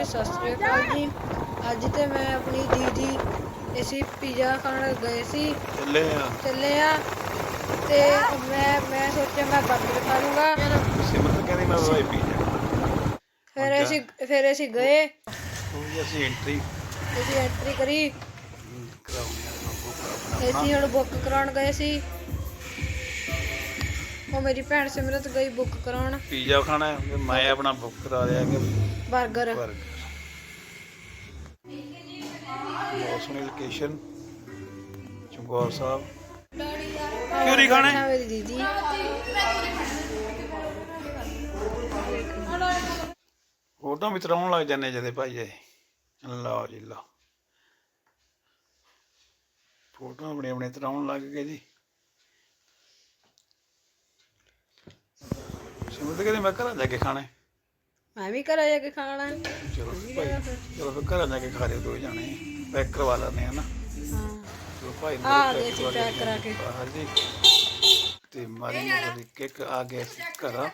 ਵੀਰੇ ਸਤਿ ਸ੍ਰੀ ਅਕਾਲ ਜੀ। ਅੱਜ ਤੇ ਮੈਂ ਆਪਣੀ ਦੀਦੀ ਅਸੀਂ ਪੀਜ਼ਾ ਖਾਣ ਗਏ ਸੀ। ਚੱਲੇ ਆ। ਚੱਲੇ ਆ ਤੇ ਮੈਂ ਮੈਂ ਸੋਚਿਆ ਮੈਂ 버ਗਰ ਖਾ ਲੂੰਗਾ। ਸਿਮਰਤ ਕਹਿੰਦੀ ਮੈਂ ਵਾਈ ਪੀ ਜਾ ਫਿਰ ਅਸੀਂ ਫਿਰ ਅਸੀਂ ਗਏ। ਉਹ ਅਸੀਂ ਐਂਟਰੀ ਅਸੀਂ ਐਂਟਰੀ ਕਰੀ। ਕਰਾਉਣੀ ਆ ਬੁੱਕ ਆਪਣਾ ਅਸੀਂ ਹੁਣ ਬੁੱਕ ਕਰਾਉਣ ਗਏ ਸੀ। ਉਹ ਮੇਰੀ ਭੈਣ ਸਿਮਰਤ ਗਈ ਬੁੱਕ ਕਰਾਉਣ। ਪੀਜ਼ਾ ਖਾਣਾ ਹੈ ਤੇ ਮੈਂ ਆਪਣਾ ਬੁੱਕ ਕਰਾ ਲਿਆ ਕਿ 버ਗਰ ਬਰਗਰ। ਬਹੁਤ ਸੋਹਣੀ ਲੋਕੇਸ਼ਨ ਚੰਗੌਰ ਸਾਹਿਬ। ਕਿਉਂ ਨਹੀਂ ਖਾਣੇ? ਹਾਂ ਮੇਰੀ ਦੀਦੀ। ਫੋਟੋ ਵੀ ਤਰਾਉਣ ਲੱਗ ਜਾਂਦੇ ਜਦੇ ਭਾਈ ਇਹ। ਲਓ ਜੀ ਲਓ ਫੋਟੋ ਆਪਣੇ ਆਪਣੇ ਤਰਾਉਣ ਲੱਗ ਗਏ ਜੀ। ਸਿਮਰਤ ਕਹਿੰਦੀ ਮੈਂ ਘਰਾਂ ਜਾ ਕੇ ਖਾਣਾ ਹੈ। ਮੈਂ ਵੀ ਘਰ ਜਾ ਕੇ ਖਾਣਾ ਚਲੋ ਭਾਈ ਚਲੋ ਫਿਰ ਘਰਾਂ ਜਾ ਕੇ ਖਾ ਲਿਓ ਦੋ ਜਾਣੇ ਪੈਕ ਕਰਵਾ ਲੈਣੇ ਆ ਨਾ। ਹਾਂ। ਚਲੋ ਭਾਈ ਨੂੰ ਆ pack ਗਏ ਸੀ ਕਰਵਾ ਪੈਕ ਕਰਾ ਕੇ। ਬਾਹਰ ਜੀ ਤੇ ਮਾਰੀ ਮੇਰੀ ਕਿੱਕ ਆ ਗਿਆ ਸੀ ਘਰ। ਆ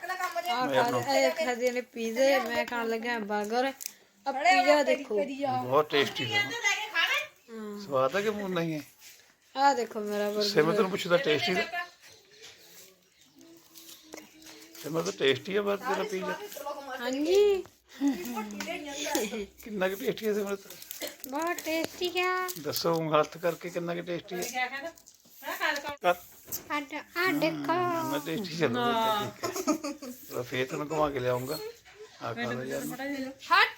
ਖਾ ਇਹ ਖਾਦੇ ਨੇ ਪੀਜ਼ੇ ਮੈਂ ਖਾਣ ਲੱਗਾ 버ਗਰ ਆ ਪੀਜ਼ਾ ਦੇਖੋ। ਬਹੁਤ ਟੇਸਟੀ ਹੈ। ਹਾਂ। ਸਵਾਦ ਕਿ ਮੂੰਹ ਨਹੀਂ ਹੈ? ਆ ਦੇਖੋ ਮੇਰਾ 버ਗਰ ਸਿਮਰਤ ਨੂੰ ਪੁੱਛਦਾ ਟੇਸਟੀ ਹੈ ਸਿਮਰਤ ਟੇਸਟੀ ਹੈ ਬਸ ਤੇਰਾ ਪੀਜ਼ਾ ਹਾਂਜੀ। ਕਿੰਨਾ ਕਿ ਟੇਸਟੀ ਹੈ ਸਿਮਰਤ ਬਹੁਤ ਟੇਸਟੀ ਹੈ ਦੱਸੋ ਹੱਥ ਕਰਕੇ ਕਿੰਨਾ ਕਿ ਟੇਸਟੀ ਹੈ ਕਰ ਆ ਆ ਦੇਖੋ। ਮੈਂ ਟੇਸਟੀ ਚੱਲਦਾ ਫੇਰ ਤੈਨੂੰ ਘੁਮਾ ਕੇ ਲਿਆਉਂਗਾ। ਆ ਖਾ ਲਓ। ਯਾਰ ਹਟ